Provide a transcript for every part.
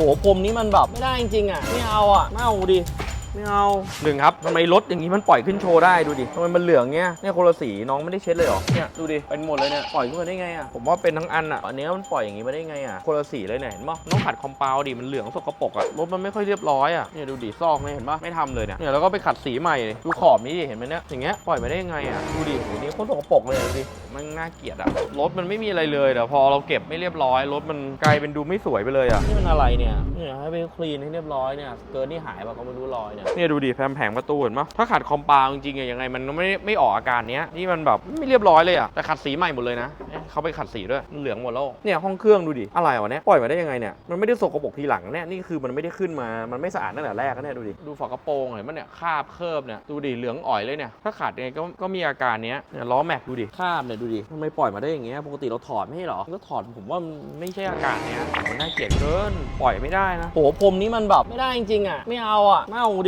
โหพรมนี้มันแบบไม่ได้จริงๆอะไม่เอาอะไม่เอาดิ ไม่เอาหนึ่งครับทำไมรถอย่างนี้มันปล่อยขึ้นโชว์ได้ดูดิทำไมมันเหลืองเงี้ยเนี่ยคนละสีน้องไม่ได้เช็ดเลยเหรอเนี่ยดูดิเป็นหมดเลยเนี่ยปล่อยขึ้นมาได้ไงอะผมว่าเป็นทั้งอันอะอันเนี้ยมันปล่อยอย่างนี้มาได้ไงอะคนละสีเลยเนี่ยเห็นปะต้องขัดคอมเปลดิมันเหลืองสกปรกอะรถมันไม่ค่อยเรียบร้อยอะเนี่ยดูดิซอกเนี่ยเห็นปะไม่ทำเลยเนี่ยเนี่ยแล้วก็ไปขัดสีใหม่ดิดูขอบนี้ดิเห็นไหมเนี่ยอย่างเงี้ยปล่อยมาได้ยังไงอะดูดิโหนี่โคตรสกปรกเลยดูดิมันน่าเกลียดอะรถมันไม่มีอะไรเลยแต่พอเราเก็บไม่เรียบร้อยรถมันกลายเป็นดูไม่สวยไปเลยอะนี่มันอะไรเนี่ยเนี่ยให้ไปคลีนให้เรียบร้อยเนี่ยเกินที่หายป่ะก็ไม่รู้รอยเนี่ยเนี่ยดูดิแผงแผงประตูเห็นปะถ้าขัดคอมปลจริงๆอะยังไงมันไม่ไม่ออกอาการเนี้ยนี่มันแบบไม่เรียบร้อยเลยอะแต่ขัดสีใหม่หมดเลยนะเขาไปขัดสีด้วยเหลืองหมดแล้วเนี่ยห้องเครื่องดูดิอะไรวะเนี่ยปล่อยมาได้ยังไงเนี่ยมันไม่ได้สกปรกทีหลังเนี่ยนี่คือมันไม่ได้ขึ้นมามันไม่สะอาดตั้งแต่แรกนะเนี่ยดูดิดูฝากระโปรงเห็นปะเนี่ยคาบเคลือบเนี่ยดูดิเหลืองอ่อยเลยเนี่ยถ้าขัดยังไงก็ก็มีอาการเนี้ยเนี่ยล้อแม็กดูดิคาบเนี่ยดูดิทำไมปล่อยมาได้อย่างเงี้ยปกติเราถอดไม่ใช่หรอก็ถอดผมว่าไม่ใช่อาการเนี้ยมันน่าเกลียดเกินปล่อยไม่ได้นะโหพรมนี้มันแบบไม่ได้จริงๆอะไม่เอาอะไม่เอาด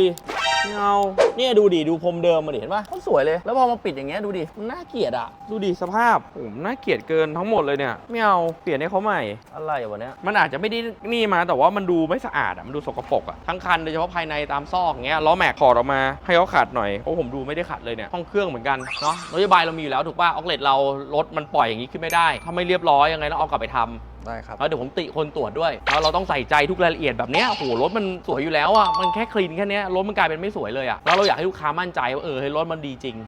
ไม่เอาเนี่ยดูดิดูพรมเดิมมาดิเห็นปะมันสวยเลย แล้วพอมาปิดอย่างเงี้ยดูดิมันน่าเกลียดอะ ดูดิสภาพโอ้โหน่าเกลียดเกินทั้งหมดเลยเนี่ยไม่เอาเปลี่ยนให้เขาใหม่อะไรวะเนี่ยมันอาจจะไม่ได้นี่มาแต่ว่ามันดูไม่สะอาดอะมันดูสกปรกอะทั้งคันโดยเฉพาะภายในตามซอกอย่างเงี้ยล้อแม็กถอดออกมาให้เขาขัดหน่อยเพราะผมดูไม่ได้ขัดเลยเนี่ยห้องเครื่องเหมือนกันเนาะนโยบายเรามีอยู่แล้วถูกป่ะออกเลตเรารถมันปล่อยอย่างงี้ขึ้นไม่ได้ถ้าไม่เรียบร้อยยังไงต้องเอากลับไปทำได้ครับแล้วเดี๋ยวผมติคนตรวจด้วยแล้วเราต้องใส่ใจทุกรายละเอียดแบบเนี้ยโอ้โหรถมันสวยอยู่แล้วอะมันแค่คลีนแค่เนี้ยรถมันกลายเป็นไม่สวยเลยอะแล้วเราอยากให้ลูกค้ามั่นใจว่าเออเฮ้ยรถมันดีจริง